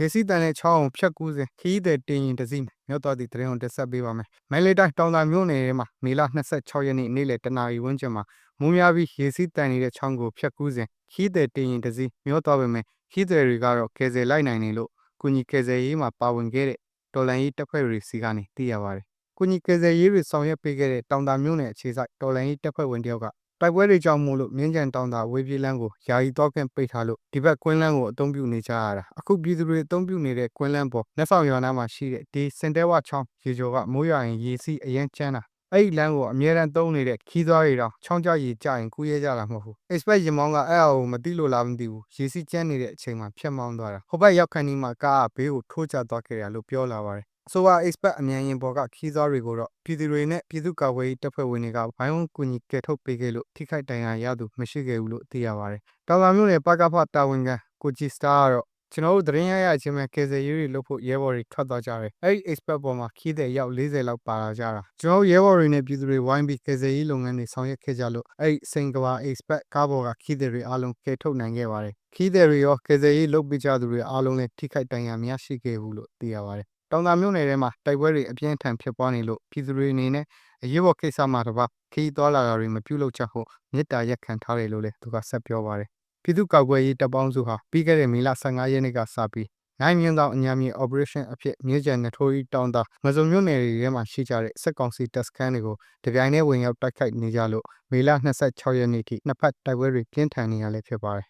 ရေစီးတန်တဲ့ချောင်းအောင်ဖြတ်ကူးစဉ်ခီးတဲ့တင်ရင်တစည်းမြောက်တော်သည့်တရင်ကိုတက်ဆက်ပေးပါမယ်။မဲလေးတိုင်းတောင်သာမြို့နယ်ထဲမှာမေလ26ရက်နေ့နေ့လယ်တနာရီဝန်းကျင်မှာမုံများပြီးရေစီးတန်နေတဲ့ချောင်းကိုဖြတ်ကူးစဉ်ခီးတဲ့တင်ရင်တစည်းမြောက်တော်ပဲမယ်ခီးတဲ့တွေကတော့ကယ်ဆယ်လိုက်နိုင်နေလို့ကုညီကယ်ဆယ်ရေးမှာပါဝင်ခဲ့တဲ့တော်လန်ရေးတပ်ဖွဲ့တွေစီကနေသိရပါတယ်။ကုညီကယ်ဆယ်ရေးတွေဆောင်ရွက်ပေးခဲ့တဲ့တောင်သာမြို့နယ်အခြေစိုက်တော်လန်ရေးတပ်ဖွဲ့ဝင်တယောက်က တိုက်ပွဲတွေကြောင့်မို့လို့မြင်းကြံတောင်သာဝေးပြေးလန်းကိုယာယီတော့ခွင့်ပိတ်ထားလို့ဒီဘက်ကွင်းလန်းကိုအသုံးပြုနေကြရတာအခုပြည်သူတွေအသုံးပြုနေတဲ့ကွင်းလန်းပေါ်လက်ဆောင်ရွာနာမှာရှိတဲ့ဒီစင်တဲဝချောင်းရေကျော်ကမိုးရွာရင်ရေစီးအရင်ချမ်းတာအဲ့ဒီလမ်းကိုအမြဲတမ်းသုံးနေတဲ့ခီးသွားတွေတော့ချောင်းကြရေကြရင်ကူးရဲကြတာမဟုတ်ဘူး expect ရင်မောင်းကအဲ့အကိုမသိလို့လားမသိဘူးရေစီးကျန်းနေတဲ့အချိန်မှာဖြတ်မောင်းသွားတာဟိုဘက်ရောက်ခန်းဒီမှာကားကဘေးကိုထိုးကျသွားခဲ့တယ်လို့ပြောလာပါတယ် ဆိုပါ expert အမြန်ရင်ပေါ်ကခီးသွားတွေကိုတော့ပြည်သူတွေနဲ့ပြည်သူ့ကာကွယ်ရေးတပ်ဖွဲ့ဝင်တွေကဘိုင်းဝန်းကူညီကယ်ထုတ်ပေးခဲ့လို့ထိခိုက်ဒဏ်ရာရသူမရှိခဲ့ဘူးလို့သိရပါတယ်။တောင်သာမြို့နယ်ပကဖတာဝန်ခံကိုကြည်စတာကတော့ကျွန်တော်တို့သတင်းရရချင်းပဲကယ်ဆယ်ရေးတွေလုပ်ဖို့ရဲဘော်တွေထွက်သွားကြတယ်။အဲ့ဒီ expert ပေါ်မှာခီးတဲ့ရောက်40လောက်ပါလာကြတာ။ကျွန်တော်တို့ရဲဘော်တွေနဲ့ပြည်သူတွေဝိုင်းပြီးကယ်ဆယ်ရေးလုပ်ငန်းတွေဆောင်ရွက်ခဲ့ကြလို့အဲ့ဒီစိန်ကဘာ expert ကားပေါ်ကခီးတဲ့တွေအားလုံးကယ်ထုတ်နိုင်ခဲ့ပါတယ်။ခီးတဲ့တွေရောကယ်ဆယ်ရေးလုပ်ပေးကြသူတွေအားလုံးလည်းထိခိုက်ဒဏ်ရာများရှိခဲ့ဘူးလို့သိရပါတယ်။ တောင်သာမြို့နယ်ထဲမှာတိုက်ပွဲတွေအပြင်းထန်ဖြစ်ပွားနေလို့ပြည်သူတွေအနေနဲ့အရေးပေါ်ကိစ္စမှာတပါခီးသွားလာတာတွေမပြုလုပ်ကြဖို့မေတ္တာရက်ခံထားတယ်လို့လည်းသူကဆက်ပြောပါတယ်။ပြည်သူ့ကာကွယ်ရေးတပ်ပေါင်းစုဟာပြီးခဲ့တဲ့မေလ15ရက်နေ့ကစပြီးနိုင်မြင့်သောအညာမြေ operation အဖြစ်မြေကျန်နထိုးရီတောင်သာမစုံမြို့နယ်တွေထဲမှာရှိကြတဲ့စက်ကောင်စီတပ်စခန်းတွေကိုတပြိုင်တည်းဝင်ရောက်တိုက်ခိုက်နေကြလို့မေလ26ရက်နေ့ထိနှစ်ဖက်တိုက်ပွဲတွေပြင်းထန်နေရလဲဖြစ်ပါတယ်